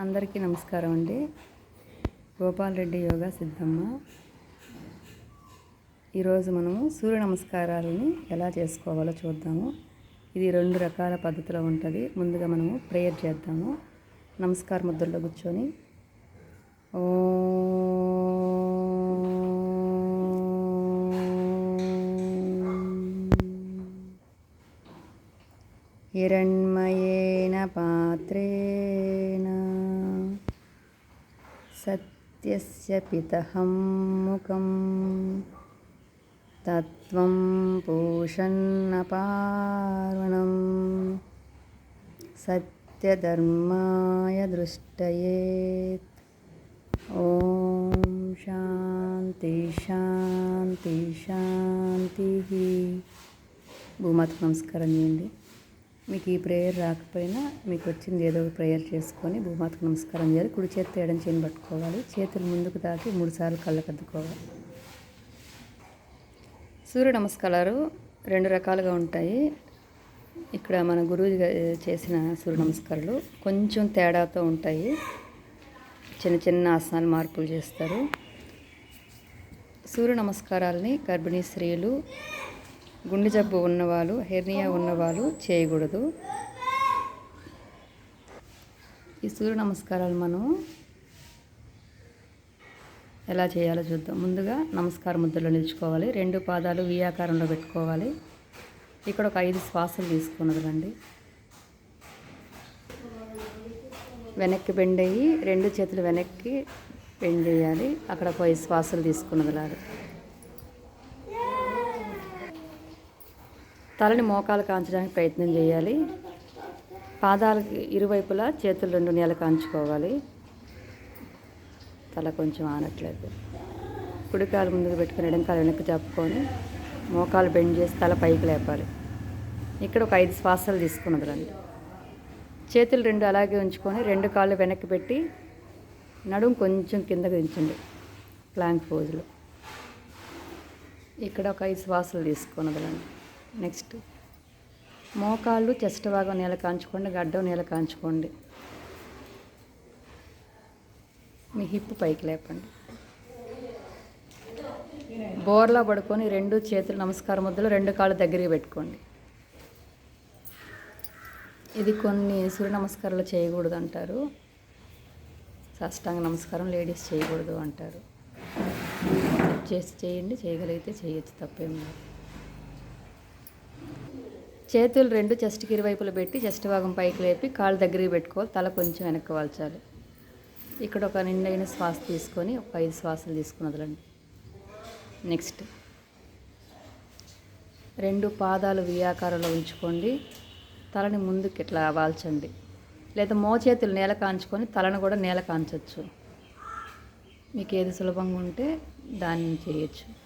అందరికీ నమస్కారం అండి గోపాల్ రెడ్డి యోగా సిద్ధమ్మ ఈరోజు మనము సూర్య నమస్కారాలని ఎలా చేసుకోవాలో చూద్దాము ఇది రెండు రకాల పద్ధతిలో ఉంటుంది ముందుగా మనము ప్రేయర్ చేద్దాము నమస్కార ముద్రలో కూర్చొని ఓం हिरण्मयेन पात्रेण సత్యస్య పితహం ముఖం తత్వం పూషన్నపారుణం సత్యధర్మాయ దృష్టయేత్ ఓం శాంతి శాంతి శాంతి భూమాతకు నమస్కారం చేయండి మీకు ఈ ప్రేయర్ రాకపోయినా మీకు వచ్చింది ఏదో ఒక ప్రేయర్ చేసుకొని భూమాతకు నమస్కారం చేయాలి. కుడి చేతి ఎడం చేయని పట్టుకోవాలి. చేతులు ముందుకు దాటి మూడు సార్లు కళ్ళకు సూర్య నమస్కారాలు రెండు రకాలుగా ఉంటాయి. ఇక్కడ మన గురువు చేసిన సూర్య నమస్కారాలు కొంచెం తేడాతో ఉంటాయి. చిన్న చిన్న ఆసనాలు మార్పులు చేస్తారు. సూర్య నమస్కారాలని గర్భిణీ స్త్రీలు గుండె జబ్బు ఉన్నవాళ్ళు హెర్నియా ఉన్నవాళ్ళు చేయకూడదు. ఈ సూర్య నమస్కారాలు మనం ఎలా చేయాలో చూద్దాం. ముందుగా నమస్కార ముద్రలో నిలుచుకోవాలి. రెండు పాదాలు వి ఆకారంలో పెట్టుకోవాలి. ఇక్కడ ఒక ఐదు శ్వాసలు తీసుకున్నదండి వెనక్కి బెండ్ అయ్యి రెండు చేతులు వెనక్కి బెండ్ చేయాలి అక్కడ ఒక ఐదు శ్వాసలు తీసుకున్నదిలాగా తలని మోకాలు కాంచడానికి ప్రయత్నం చేయాలి. పాదాలకి ఇరువైపులా చేతులు రెండు నెలలు కాంచుకోవాలి. తల కొంచెం ఆనట్లేదు కుడికాలు ముందుకు పెట్టుకుని ఎడంకాలు వెనక్కి చెప్పుకొని మోకాలు బెండ్ చేసి తల పైకి లేపాలి. ఇక్కడ ఒక ఐదు శ్వాసాలు తీసుకున్నది రండి. చేతులు రెండు అలాగే ఉంచుకొని రెండు కాళ్ళు వెనక్కి పెట్టి నడుము కొంచెం కిందకు దించండి. ప్లాంక్ పోజులో. ఇక్కడ ఒక ఐదు శ్వాసలు తీసుకున్నది రండి. నెక్స్ట్. మోకాళ్ళు చెస్ట్ భాగం నేల కాంచుకోండి గడ్డం నేల కాంచుకోండి. మీ హిప్ పైకి లేపండి. బోర్లా పడుకొని రెండు చేతులు నమస్కార ముద్దలు రెండు కాళ్ళు దగ్గరికి పెట్టుకోండి. ఇది కొన్ని సూర్య నమస్కారాలు చేయకూడదు అంటారు సాష్టాంగ నమస్కారం లేడీస్ చేయకూడదు అంటారు. చేసి చేయండి చేయగలిగితే చేయొచ్చు తప్పేం లేదు. చేతులు రెండు చెస్ట్కి ఇరువైపులు పెట్టి చెస్ట్ భాగం పైకి లేపి కాళ్ళు దగ్గరికి పెట్టుకోవాలి. తల కొంచెం వెనక్కి వాల్చాలి. ఇక్కడ ఒక నిండైన శ్వాస తీసుకొని ఒక ఐదు శ్వాసలు తీసుకుని వదలండి. నెక్స్ట్. రెండు పాదాలు వియాకారంలో ఉంచుకోండి. తలని ముందుకు ఇట్లా వాల్చండి. లేదా మోచేతులు నేల కాంచుకొని తలను కూడా నేల కాంచవచ్చు మీకు ఏది సులభంగా ఉంటే దాన్ని చేయొచ్చు.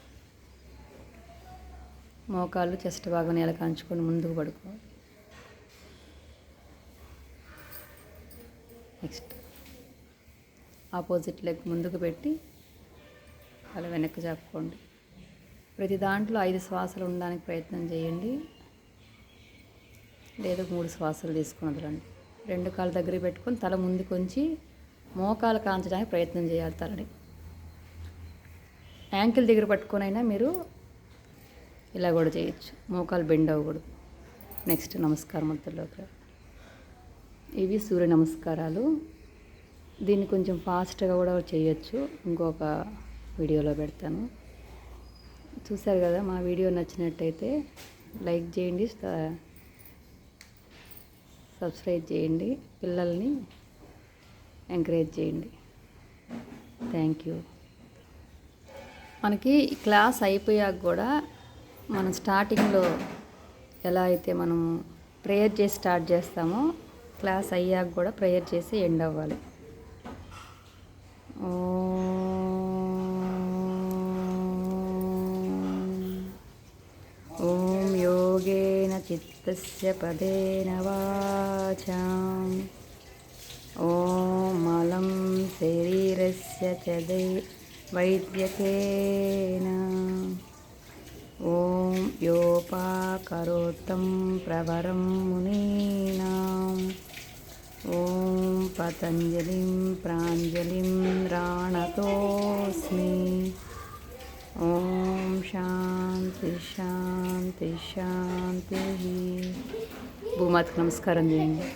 మోకాళ్ళు చెస్ట్ భాగం నేల కాంచుకొని ముందుకు పడుకోవాలి నెక్స్ట్ ఆపోజిట్ లెగ్ ముందుకు పెట్టి అలా వెనక్కి చాపుకోండి. ప్రతి దాంట్లో ఐదు శ్వాసలు ఉండడానికి ప్రయత్నం చేయండి. లేదా మూడు శ్వాసలు తీసుకుని వదలండి. రెండు కాళ్ళ దగ్గర పెట్టుకొని తల ముందుకు ఉంచి మోకాలు కాంచడానికి ప్రయత్నం చేయాలి తలని. యాంకిల్ దగ్గర పట్టుకొనైనా మీరు ఇలా కూడా చేయొచ్చు. మోకాలు బెండ్ అవ్వకూడదు. నెక్స్ట్ నమస్కారం అంతలోకి ఇవి సూర్య నమస్కారాలు. దీన్ని కొంచెం ఫాస్ట్గా కూడా చేయొచ్చు. ఇంకొక వీడియోలో పెడతాను. చూసారు కదా మా వీడియో నచ్చినట్టయితే లైక్ చేయండి సబ్స్క్రైబ్ చేయండి. పిల్లల్ని ఎంకరేజ్ చేయండి. Thank you. మనకి క్లాస్ అయిపోయాక కూడా మనం స్టార్టింగ్లో ఎలా అయితే మనం ప్రేయర్ చేసి స్టార్ట్ చేస్తామో క్లాస్ అయ్యాక కూడా ప్రేయర్ చేసి ఎండ్ అవ్వాలి. ఓం యోగేన చిత్తస్య పదేన వాచాం. ఓం మలం శరీరస్య చ వైద్యకేనా వైద్యకేన. ఓం యోపాకరోత్తం ప్రవరం మునీనాం ఓం పతంజలిం ప్రాంజలిం రాణతోస్మి ఓం శాంతి శాంతి శాంతి భూమాతకు నమస్కారం చేయండి